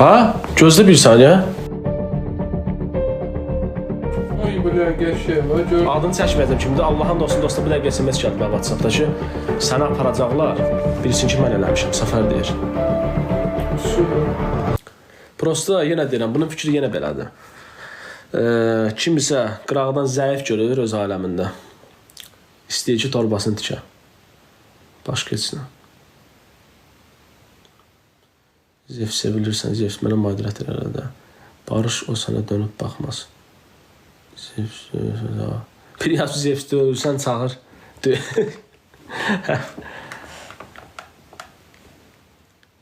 Ha? Gözle bir saniye. Ay. Gör. Adını çəkmədim kimdir. Allahın olsun dostu bir dəqiqə SMS gəldi mənə WhatsApp-da ki, səni aparacaqlar. Birisini ki mən eləmişəm, səfər deyir. Prosta yenə deyirəm, bunun fikri yenə belədir. Ee, kimisə qıraqdan zəif görür öz aləmində. İstəyir ki, torbasını tikə. Başqa heç nə. Zef sevilirsən, Zef mənə madrət elə də. Barış o sənə dönüb baxmaz. Zef, bir yaz Zef döyülsən çağır.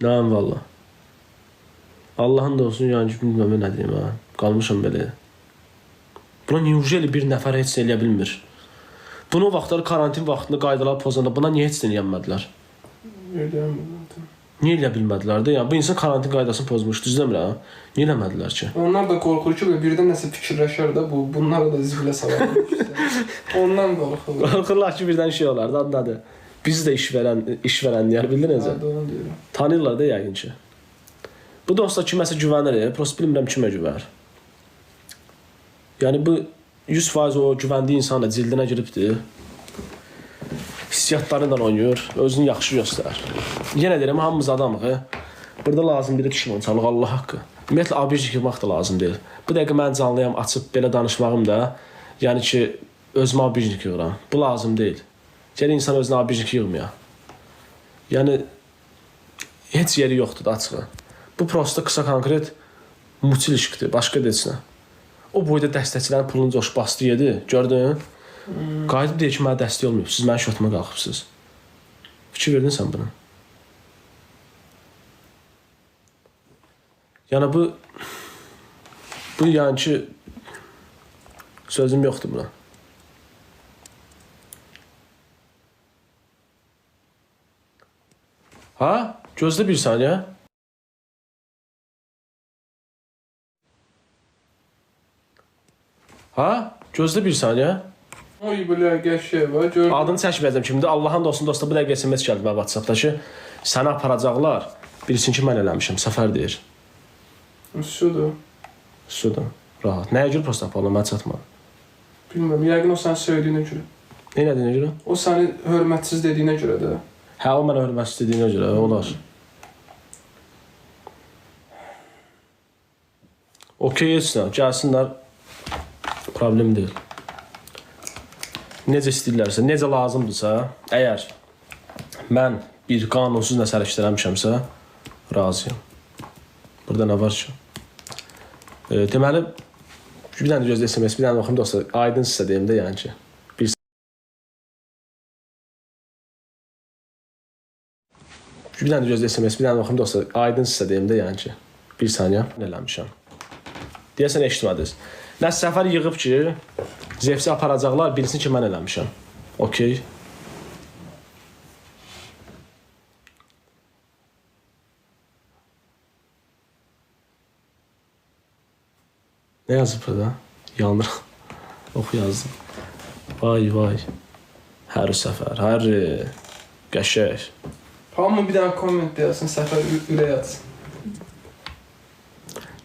Nəyəm valla. Allahın da olsun yani bilməm nə deyim ha. Qalmışam belə. Buna niyə bir nəfər heç eləyə bilmir? Bunu o vaxtlar karantin vaxtında qaydalar pozanda buna niyə heç nə eləmədilər? Niyə eləyə bilmədilər də? Yəni bu insan karantin qaydasını pozmuş, düzdürmü ha? Niyə eləmədilər ki? Onlar da qorxur ki, birdən nəsə fikirləşər də bu bunları da zibilə salar. Ondan qorxurlar. Qorxurlar ki, birdən şey olar da, adıdır. Biz də işvərən, işvərənlər bildinizmi? Hə, doğru deyirəm. Tanıyırlar da yəqin ki. Bu dosta kiməsə güvənir, e, prosta bilmirəm kimə güvənir. Yəni bu 100% o güvəndiyi insan da cildinə giribdi. Hissiyatları ilə oynayır, özünü yaxşı göstərir. Yenə deyirəm, hamımız adamıq. Burada lazım biri düşmənçalıq Allah haqqı. Ümumiyyətlə abirci yığmaq da lazım deyil. Bu dəqiqə mən canlıyam, açıb belə danışmağım da, yəni ki, özümə abircilik yığıram. Bu lazım deyil. Gəl insan özünə abircilik yığmaya. Yəni heç yeri yoxdur da açığı. Bu prosta qısa konkret mutil ilişkidir, başqa da heç nə. O boyda dəstəkçilərin pulunu coş bastı yedi, gördün? Qayıdıb deyir ki, mənə dəstək olmayıb, siz mənim şotıma qalxıbsınız. Fikir verdin sən buna? Yəni bu bu yəni ki sözüm yoxdur buna. Ha? Gözlə bir saniyə. Ha? Gözlə bir saniyə. Ay bля, qəşəng var. Gör. Adını çəkməyəcəm kimdir. Allahın olsun dostu bir dəqiqə SMS gəldi mənə WhatsApp-da ki, səni aparacaqlar. Birisini ki mən eləmişəm, səfər deyir. Sudur. Suda. Rahat. Nəyə görə prosta aparılır, mən çatmadı. Bilmirəm, yəqin o sən söylədiyinə görə. Nə elədiyinə görə? O səni hörmətsiz dediyinə görə də. Hə, o mənə hörmət istədiyinə görə, olar. Okey, nə. Gəlsinlər. Problem deyil. Necə istəyirlərsə, necə lazımdırsa, əgər mən bir qanunsuz nəsə hərəkət razıyam. Burada nə var ki? E, deməli, bir dənə gözlə SMS, bir dənə oxuyum dostlar. Aydın sizə deyim də, yəni ki. Bir Bir dənə gözlə SMS, bir dənə oxuyum dostlar. Aydın sizə deyim də, yəni ki. Bir saniyə eləmişəm. Deyəsən eşitmədiniz. Nəsə səfər yığıb ki, Zevsi aparacaqlar, birisini ki mən eləmişəm. Okey. Ne yazıb burada? Yanır. Oxu yazdım. Vay vay. Hər səfər, hər qəşəng. Hamı bir dənə komment deyəsin, səfər ürək atsın.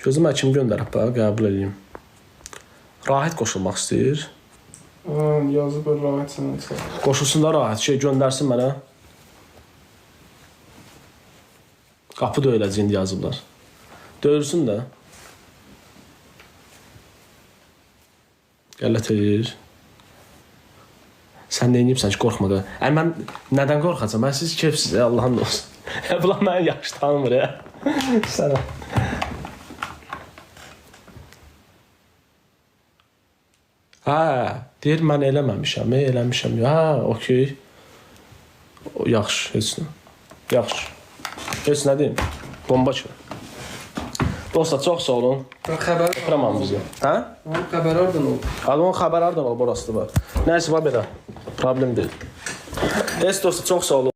Gözüm həkim göndərib bax, qəbul edeyim. Rahit qoşulmaq istəyir. Aa, yazıb rahat sənə çal. Qoşulsun da rahat şey göndərsin mənə. Qapı döyüləcək indi yazıblar. Döyülsün də. Qələt eləyir. Sən nə edibsən ki, qorxma da. Ə mən nədən qorxacam? Mən siz kefsiz, Allahın olsun. Bunlar məni yaxşı tanımır ya. Sənə. Hə, deyir mən eləməmişəm, e, eləmişəm. Ha, okey. Yaxşı, heç nə. Yaxşı. Heç nə deyim. Bomba ki. Dostlar, çox sağ olun. Xəbər Öpürəm bizi. Hə? Onun xəbər hardan oldu? Adamın xəbər hardan olub orası da var. Nəysə var belə. Problem deyil. Heç dostlar, çox sağ olun.